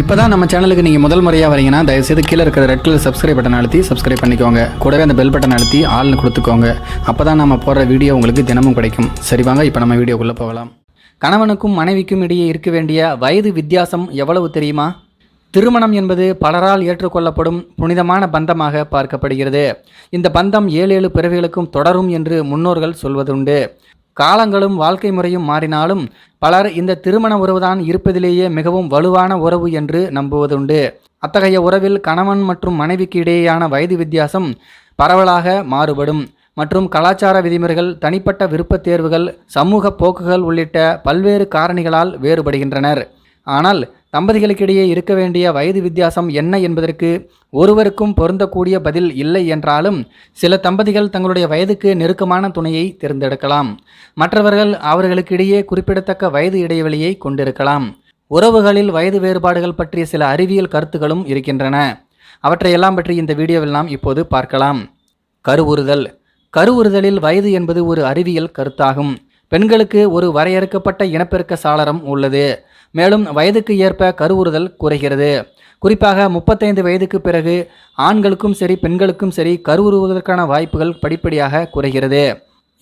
இப்போ தான் நம்ம சேனலுக்கு நீங்கள் முதல் முறையாக வரீங்கன்னா தயவுசெய்து கீழே இருக்கிற ரெட் கலர் சப்ஸ்கிரைப் பட்டன் அழுத்தி சப்ஸ்கிரைப் பண்ணிக்கோங்க. கூடவே அந்த பெல் பட்டன் அழுத்தி ஆள்னு கொடுத்துக்கோங்க. அப்போ தான் நம்ம போடுற வீடியோ உங்களுக்கு தினமும் கிடைக்கும். சரி வாங்க இப்போ நம்ம வீடியோக்குள்ளே போகலாம். கணவனுக்கும் மனைவிக்கும் இடையே இருக்க வேண்டிய வயது வித்தியாசம் எவ்வளவு தெரியுமா? திருமணம் என்பது பலரால் ஏற்றுக்கொள்ளப்படும் புனிதமான பந்தமாக பார்க்கப்படுகிறது. இந்த பந்தம் ஏழு ஏழு பிறவிகளுக்கும் தொடரும் என்று முன்னோர்கள் சொல்வதுண்டு. காலங்களும் வாழ்க்கை முறையும் மாறினாலும் பலர் இந்த திருமண உறவுதான் இருப்பதிலேயே மிகவும் வலுவான உறவு என்று நம்புவதுண்டு. அத்தகைய உறவில் கணவன் மற்றும் மனைவிக்கு இடையேயான வயது வித்தியாசம் பரவலாக மாறுபடும். மற்றும் கலாச்சார விதிமுறைகள் தனிப்பட்ட விருப்பத் தேர்வுகள் சமூக போக்குகள் உள்ளிட்ட பல்வேறு காரணிகளால் வேறுபடுகின்றனர். ஆனால் தம்பதிகளுக்கிடையே இருக்க வேண்டிய வயது வித்தியாசம் என்ன என்பதற்கு ஒருவருக்கும் பொருந்தக்கூடிய பதில் இல்லை என்றாலும் சில தம்பதிகள் தங்களுடைய வயதுக்கு நெருக்கமான துணையை தேர்ந்தெடுக்கலாம். மற்றவர்கள் அவர்களுக்கிடையே குறிப்பிடத்தக்க வயது இடைவெளியை கொண்டிருக்கலாம். உறவுகளில் வயது வேறுபாடுகள் பற்றிய சில அறிவியல் கருத்துகளும் இருக்கின்றன. அவற்றையெல்லாம் பற்றி இந்த வீடியோவில் நாம் இப்போது பார்க்கலாம். கருவுறுதல். கருவுறுதலில் வயது என்பது ஒரு அறிவியல் கருத்தாகும். பெண்களுக்கு ஒரு வரையறுக்கப்பட்ட இனப்பெருக்க சாளரம் உள்ளது. மேலும் வயதுக்கு ஏற்ப கருவுறுதல் குறைகிறது. குறிப்பாக முப்பத்தைந்து வயதுக்கு பிறகு ஆண்களுக்கும் சரி பெண்களுக்கும் சரி கருவுறுவதற்கான வாய்ப்புகள் படிப்படியாக குறைகிறது.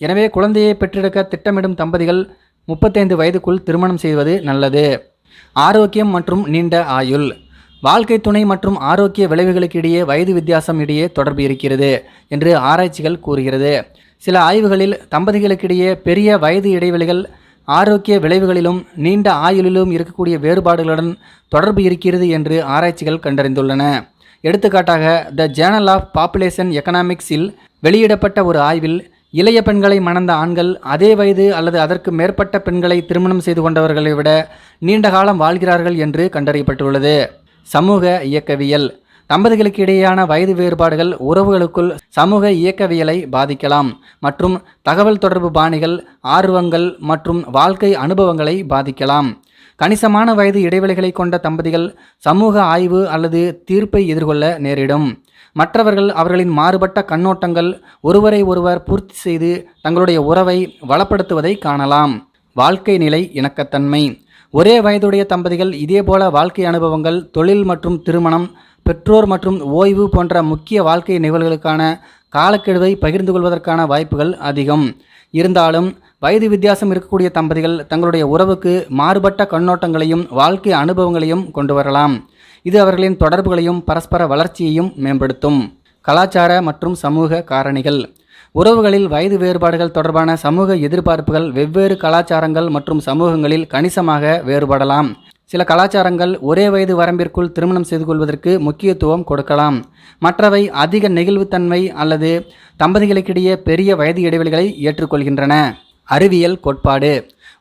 எனவே குழந்தையை பெற்றெடுக்க திட்டமிடும் தம்பதிகள் முப்பத்தைந்து வயதுக்குள் திருமணம் செய்வது நல்லது. ஆரோக்கியம் மற்றும் நீண்ட ஆயுள். வாழ்க்கை துணை மற்றும் ஆரோக்கிய விளைவுகளுக்கு இடையே வயது வித்தியாசம் இடையே தொடர்பு இருக்கிறது என்று ஆராய்ச்சிகள் கூறுகிறது. சில ஆய்வுகளில் தம்பதிகளுக்கிடையே பெரிய வயது இடைவெளிகள் ஆரோக்கிய விளைவுகளிலும் நீண்ட ஆயுளிலும் இருக்கக்கூடிய வேறுபாடுகளுடன் தொடர்பு இருக்கிறது என்று ஆராய்ச்சிகள் கண்டறிந்துள்ளன. எடுத்துக்காட்டாக த ஜேர்னல் ஆஃப் பாப்புலேஷன் எக்கனாமிக்ஸில் வெளியிடப்பட்ட ஒரு ஆய்வில் இளைய பெண்களை மணந்த ஆண்கள் அதே வயது அல்லது அதற்கு மேற்பட்ட பெண்களை திருமணம் செய்து கொண்டவர்களை விட நீண்ட காலம் வாழ்கிறார்கள் என்று கண்டறியப்பட்டுள்ளது. சமூக இயக்கவியல். தம்பதிகளுக்கு இடையேயான வயது வேறுபாடுகள் உறவுகளுக்குள் சமூக இயக்கவியலை பாதிக்கலாம் மற்றும் தகவல் தொடர்பு பாணிகள் ஆர்வங்கள் மற்றும் வாழ்க்கை அனுபவங்களை பாதிக்கலாம். கணிசமான வயது இடைவெளிகளை கொண்ட தம்பதிகள் சமூக ஆய்வு அல்லது தீர்ப்பை எதிர்கொள்ள நேரிடும். மற்றவர்கள் அவர்களின் மாறுபட்ட கண்ணோட்டங்கள் ஒருவரை ஒருவர் பூர்த்தி செய்து தங்களுடைய உறவை வளப்படுத்துவதை காணலாம். வாழ்க்கை நிலை இணக்கத்தன்மை. ஒரே வயதுடைய தம்பதிகள் இதேபோல வாழ்க்கை அனுபவங்கள் தொழில் மற்றும் திருமணம் பெற்றோர் மற்றும் ஓய்வு போன்ற முக்கிய வாழ்க்கை நிகழ்வுகளுக்கான காலக்கெடுவை பகிர்ந்து கொள்வதற்கான வாய்ப்புகள் அதிகம். இருந்தாலும் வயது வித்தியாசம் இருக்கக்கூடிய தம்பதிகள் தங்களுடைய உறவுக்கு மாறுபட்ட கண்ணோட்டங்களையும் வாழ்க்கை அனுபவங்களையும் கொண்டு வரலாம். இது அவர்களின் தொடர்புகளையும் பரஸ்பர வளர்ச்சியையும் மேம்படுத்தும். கலாச்சார மற்றும் சமூக காரணிகள். உறவுகளில் வயது வேறுபாடுகள் தொடர்பான சமூக எதிர்பார்ப்புகள் வெவ்வேறு கலாச்சாரங்கள் மற்றும் சமூகங்களில் கணிசமாக வேறுபடலாம். சில கலாச்சாரங்கள் ஒரே வயது வரம்பிற்குள் திருமணம் செய்து கொள்வதற்கு முக்கியத்துவம் கொடுக்கலாம். மற்றவை அதிக நெகிழ்வுத்தன்மை அல்லது தம்பதிகளுக்கிடையே பெரிய வயது இடைவெளிகளை ஏற்றுக்கொள்கின்றன. அறிவியல் கோட்பாடு.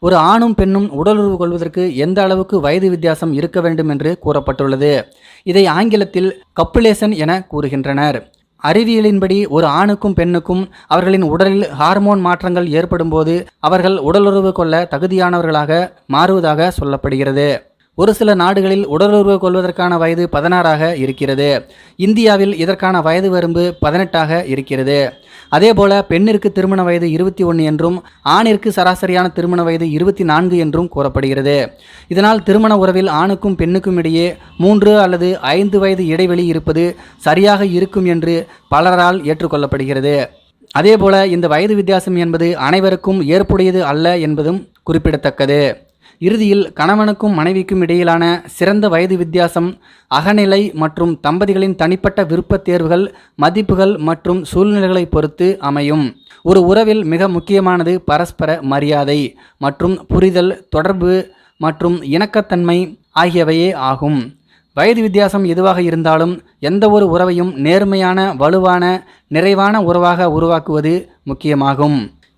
ஒரு ஆணும் பெண்ணும் உடலுறவு கொள்வதற்கு எந்த அளவுக்கு வயது வித்தியாசம் இருக்க வேண்டும் என்று கூறப்பட்டுள்ளது. இதை ஆங்கிலத்தில் கப்புலேஷன் என கூறுகின்றனர். அறிவியலின்படி ஒரு ஆணுக்கும் பெண்ணுக்கும் அவர்களின் உடலில் ஹார்மோன் மாற்றங்கள் ஏற்படும்போது அவர்கள் உடலுறவு கொள்ள தகுதியானவர்களாக மாறுவதாக சொல்லப்படுகிறது. ஒரு சில நாடுகளில் உடலுறவு கொள்வதற்கான வயது பதினாறாக இருக்கிறது. இந்தியாவில் இதற்கான வயது வரம்பு பதினெட்டாக இருக்கிறது. அதேபோல பெண்ணிற்கு திருமண வயது இருபத்தி ஒன்று என்றும் ஆணிற்கு சராசரியான திருமண வயது இருபத்தி நான்கு என்றும் கூறப்படுகிறது. இதனால் திருமண உறவில் ஆணுக்கும் பெண்ணுக்கும் இடையே மூன்று அல்லது ஐந்து வயது இடைவெளி இருப்பது சரியாக இருக்கும் என்று பலரால் ஏற்றுக்கொள்ளப்படுகிறது. அதேபோல இந்த வயது வித்தியாசம் என்பது அனைவருக்கும் ஏற்புடையது அல்ல என்பதும் குறிப்பிடத்தக்கது. இறுதியில் கணவனுக்கும் மனைவிக்கும் இடையிலான சிறந்த வயது வித்தியாசம் அகநிலை மற்றும் தம்பதிகளின் தனிப்பட்ட விருப்பத் தேர்வுகள் மதிப்புகள் மற்றும் சூழ்நிலைகளை பொறுத்து அமையும். ஒரு உறவில் மிக முக்கியமானது பரஸ்பர மரியாதை மற்றும் புரிதல் தொடர்பு மற்றும் இணக்கத்தன்மை ஆகியவையே ஆகும். வயது வித்தியாசம் எதுவாக இருந்தாலும் எந்த ஒரு உறவையும் நேர்மையான வலுவான நிறைவான உறவாக உருவாக்குவது முக்கியமாகும்.